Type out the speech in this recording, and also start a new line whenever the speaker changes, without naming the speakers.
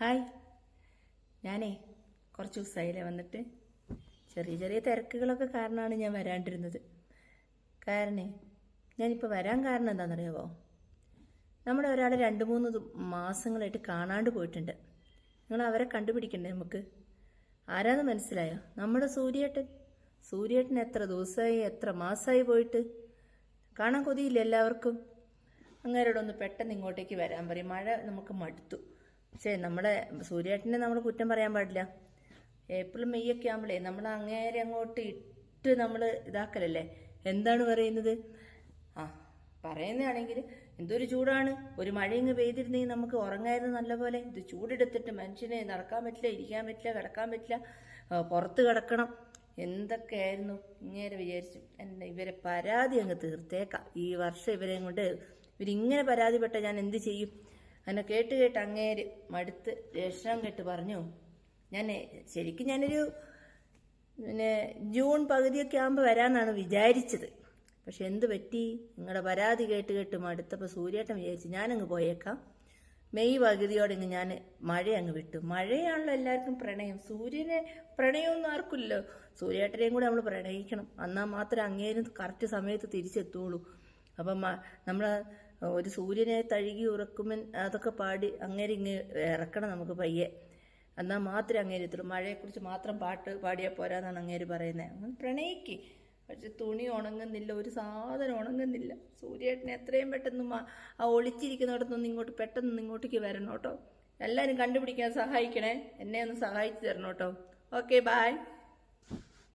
Hi. ഞാനേ കുറച്ച് ദിവസമായില്ലേ വന്നിട്ട്. ചെറിയ ചെറിയ തിരക്കുകളൊക്കെ കാരണമാണ് ഞാൻ വരാണ്ടിരുന്നത്. കാരണേ ഞാനിപ്പോൾ വരാൻ കാരണം എന്താണെന്നറിയാവോ? നമ്മുടെ ഒരാളെ രണ്ട് മൂന്ന് മാസങ്ങളായിട്ട് കാണാണ്ട് പോയിട്ടുണ്ട്. നിങ്ങൾ അവരെ കണ്ടുപിടിക്കണ്ടേ നമുക്ക്? ആരാന്ന് മനസ്സിലായോ? നമ്മുടെ സൂര്യേട്ടൻ. സൂര്യേട്ടൻ എത്ര ദിവസമായി എത്ര മാസമായി പോയിട്ട്? കാണാൻ കൊതിയില്ല എല്ലാവർക്കും? അങ്ങേരോടൊന്ന് പെട്ടെന്ന് ഇങ്ങോട്ടേക്ക് വരാൻ പറയും. മഴ നമുക്ക് മടുത്തു. പക്ഷേ നമ്മുടെ സൂര്യേട്ടനെ നമ്മൾ കുറ്റം പറയാൻ പാടില്ല. ഏപ്രിൽ മെയ് ഒക്കെ ആകുമ്പോഴേ നമ്മൾ അങ്ങേരെ അങ്ങോട്ട് ഇട്ട് നമ്മൾ ഇതാക്കലല്ലേ? എന്താണ് പറയുന്നത്? ആ പറയുന്നതാണെങ്കിൽ എന്തൊരു ചൂടാണ്. ഒരു മഴ ഇങ്ങ് പെയ്തിരുന്നെങ്കിൽ നമുക്ക് ഉറങ്ങായിരുന്നു നല്ലപോലെ. ഇത് ചൂടെടുത്തിട്ട് മനുഷ്യനെ നടക്കാൻ പറ്റില്ല ഇരിക്കാൻ പറ്റില്ല കിടക്കാൻ പറ്റില്ല പുറത്ത് കിടക്കണം. എന്തൊക്കെയായിരുന്നു? ഇങ്ങനെ വിചാരിച്ചു എന്നെ ഇവരെ പരാതി അങ്ങ് തീർത്തേക്കാം. ഈ വർഷം ഇവരെയും കൊണ്ട് ഇവരിങ്ങനെ പരാതിപ്പെട്ട ഞാൻ എന്ത് ചെയ്യും? അങ്ങനെ കേട്ട് കേട്ട് അങ്ങേര് മടുത്ത് രക്ഷണം കേട്ട് പറഞ്ഞു ഞാൻ ശരിക്കും ഞാനൊരു പിന്നെ ജൂൺ പകുതിയൊക്കെ ആകുമ്പോൾ വരാമെന്നാണ് വിചാരിച്ചത്. പക്ഷെ എന്ത് പറ്റി? നിങ്ങളുടെ പരാതി കേട്ട് കേട്ട് മടുത്തപ്പോൾ സൂര്യേട്ടൻ വിചാരിച്ചു ഞാനങ്ങ് പോയേക്കാം. മെയ് പകുതിയോടെ ഇങ്ങ് ഞാൻ മഴ അങ്ങ് വിട്ടു. മഴയാണല്ലോ എല്ലാവർക്കും പ്രണയം. സൂര്യനെ പ്രണയമൊന്നും ആർക്കില്ലല്ലോ സൂര്യേട്ടനെയും കൂടെ നമ്മൾ പ്രണയിക്കണം. എന്നാൽ മാത്രമേ അങ്ങേരും കറക്റ്റ് സമയത്ത് തിരിച്ചെത്തുള്ളൂ. അപ്പം നമ്മൾ ഒരു സൂര്യനെ തഴുകി ഉറക്കുമെൻ അതൊക്കെ പാടി അങ്ങേരി ഇറക്കണം നമുക്ക് പയ്യെ. എന്നാൽ മാത്രമേ അങ്ങേരി എത്തുള്ളൂ. മഴയെക്കുറിച്ച് മാത്രം പാട്ട് പാടിയാൽ പോരാന്നാണ് അങ്ങേര് പറയുന്നത് അങ്ങനെ പ്രണയിക്ക്. പക്ഷെ തുണി ഉണങ്ങുന്നില്ല ഒരു സാധനം ഉണങ്ങുന്നില്ല. സൂര്യേട്ടനെ എത്രയും പെട്ടെന്ന് ആ ഒളിച്ചിരിക്കുന്നിടത്തുനിന്ന് ഇങ്ങോട്ട് പെട്ടെന്ന് ഇങ്ങോട്ടേക്ക് വരണം കേട്ടോ എല്ലാവരും കണ്ടുപിടിക്കാൻ സഹായിക്കണേ. എന്നെ ഒന്ന് സഹായിച്ചു തരണം കേട്ടോ ഓക്കെ ബായ്